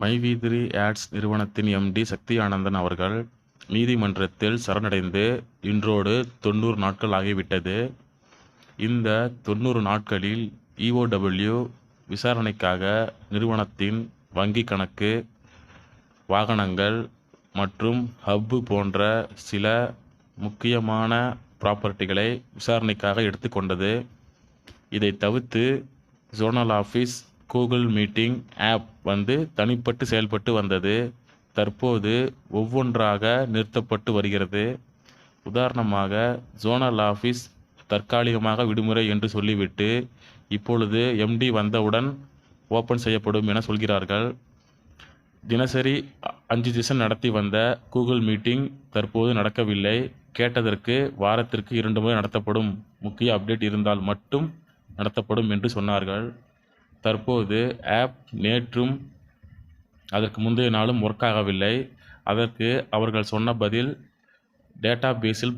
மைவீதிரி ads நிறுவனத்தின் MD. Sakthi Anandan அவர்கள் நீதிமன்றத்தில் சரணடைந்து இன்றோடு தொண்ணூறு நாட்கள் ஆகிவிட்டது. இந்த தொண்ணூறு நாட்களில் இஓடபிள்யூ விசாரணைக்காக நிறுவனத்தின் வங்கி கணக்கு, வாகனங்கள் மற்றும் ஹப்பு போன்ற சில முக்கியமான ப்ராப்பர்ட்டிகளை விசாரணைக்காக எடுத்துக்கொண்டது இதை தவிர்த்து zonal office Google meeting app வந்து தனிப்பட்டு செயல்பட்டு வந்தது. தற்போது ஒவ்வொன்றாக நிறுத்தப்பட்டு வருகிறது. உதாரணமாக ஜோனல் ஆஃபீஸ் தற்காலிகமாக விடுமுறை என்று சொல்லிவிட்டு இப்பொழுது எம்.டி. வந்தவுடன் ஓப்பன் செய்யப்படும் என சொல்கிறார்கள். தினசரி அஞ்சு திசன் நடத்தி வந்த கூகுள் மீட்டிங் தற்போது நடக்கவில்லை. கேட்டதற்கு வாரத்திற்கு இரண்டு முறை நடத்தப்படும். முக்கிய அப்டேட் இருந்தால் மட்டும் நடத்தப்படும் என்று சொன்னார்கள். தற்போது ஆப் நேற்றும் அதற்கு முந்தைய நாளும் ஒர்க் ஆகவில்லை. அதற்கு அவர்கள் சொன்ன பதில் டேட்டாபேஸில்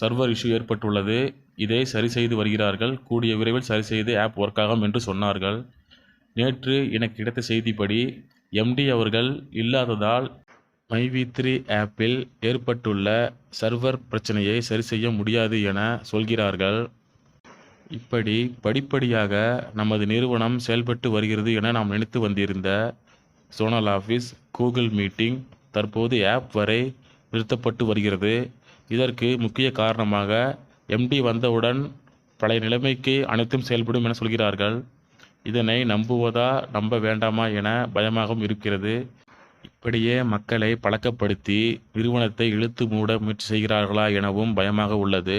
சர்வர் இஷ்யூ ஏற்பட்டுள்ளது. இதை சரி செய்து வருகிறார்கள். கூடிய விரைவில் சரி செய்து ஆப் ஒர்க் ஆகும் என்று சொன்னார்கள். நேற்று எனக்கு கிடைத்த செய்திப்படி எம்.டி. அவர்கள் இல்லாததால் மைவி த்ரீ ஆப்பில் ஏற்பட்டுள்ள சர்வர் பிரச்சனையை சரி செய்ய முடியாது என சொல்கிறார்கள். இப்படி படிப்படியாக நமது நிறுவனம் செயல்பட்டு வருகிறது என நாம் நினைத்து வந்திருந்த சோனல் ஆஃபீஸ் கூகுள் மீட்டிங் தற்போது ஆப் வரை நிறுத்தப்பட்டு வருகிறது. இதற்கு முக்கிய காரணமாக எம்.டி. வந்தவுடன் பழைய நிலைமைக்கு அனைத்தும் செயல்படும் என சொல்கிறார்கள். இதனை நம்புவதா நம்ப வேண்டாமா என பயமாகவும் இருக்கிறது. இப்படியே மக்களை பழக்கப்படுத்தி நிறுவனத்தை இழுத்து மூட முயற்சி செய்கிறார்களா எனவும் பயமாக உள்ளது.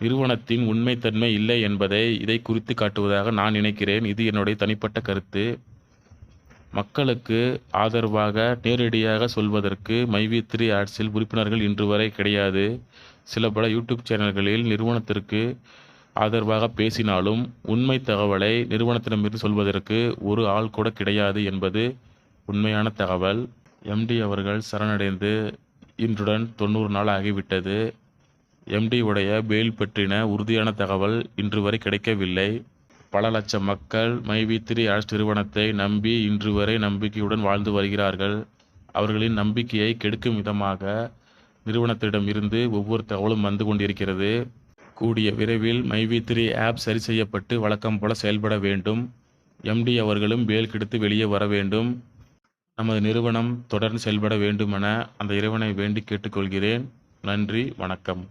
நிறுவனத்தின் உண்மைத்தன்மை இல்லை என்பதை இதை குறித்து காட்டுவதாக நான் நினைக்கிறேன். இது என்னுடைய தனிப்பட்ட கருத்து. மக்களுக்கு ஆதரவாக நேரடியாக சொல்வதற்கு மைவி3 ஆட்ஸில் உறுப்பினர்கள் இன்று வரை கிடையாது. சில பல யூடியூப் சேனல்களில் நிறுவனத்திற்கு ஆதரவாக பேசினாலும் உண்மை தகவலை நிறுவனத்திடமிருந்து சொல்வதற்கு ஒரு ஆள் கூட கிடையாது என்பது உண்மையான தகவல். எம்.டி. அவர்கள் சரணடைந்து இன்றுடன் தொண்ணூறு நாள் ஆகிவிட்டது. எம்.டி. உடைய பெயில் பற்றின உறுதியான தகவல் இன்று வரை கிடைக்கவில்லை. பல லட்சம் மக்கள் மைவி3 ஆட்ஸ் நிறுவனத்தை நம்பி இன்று வரை நம்பிக்கையுடன் வாழ்ந்து வருகிறார்கள். அவர்களின் நம்பிக்கையை கெடுக்கும் விதமாக நிறுவனத்திடம் இருந்து ஒவ்வொரு தகவலும் வந்து கொண்டிருக்கிறது. கூடிய விரைவில் மைவி3 ஆப் சரி செய்யப்பட்டு வழக்கம் போல செயல்பட வேண்டும். எம்.டி. அவர்களும் வேல் கெடுத்து வெளியே வர வேண்டும். நமது நிறுவனம் தொடர்ந்து செயல்பட வேண்டுமென அந்த இறைவனை வேண்டி கேட்டுக்கொள்கிறேன் நன்றி, வணக்கம்.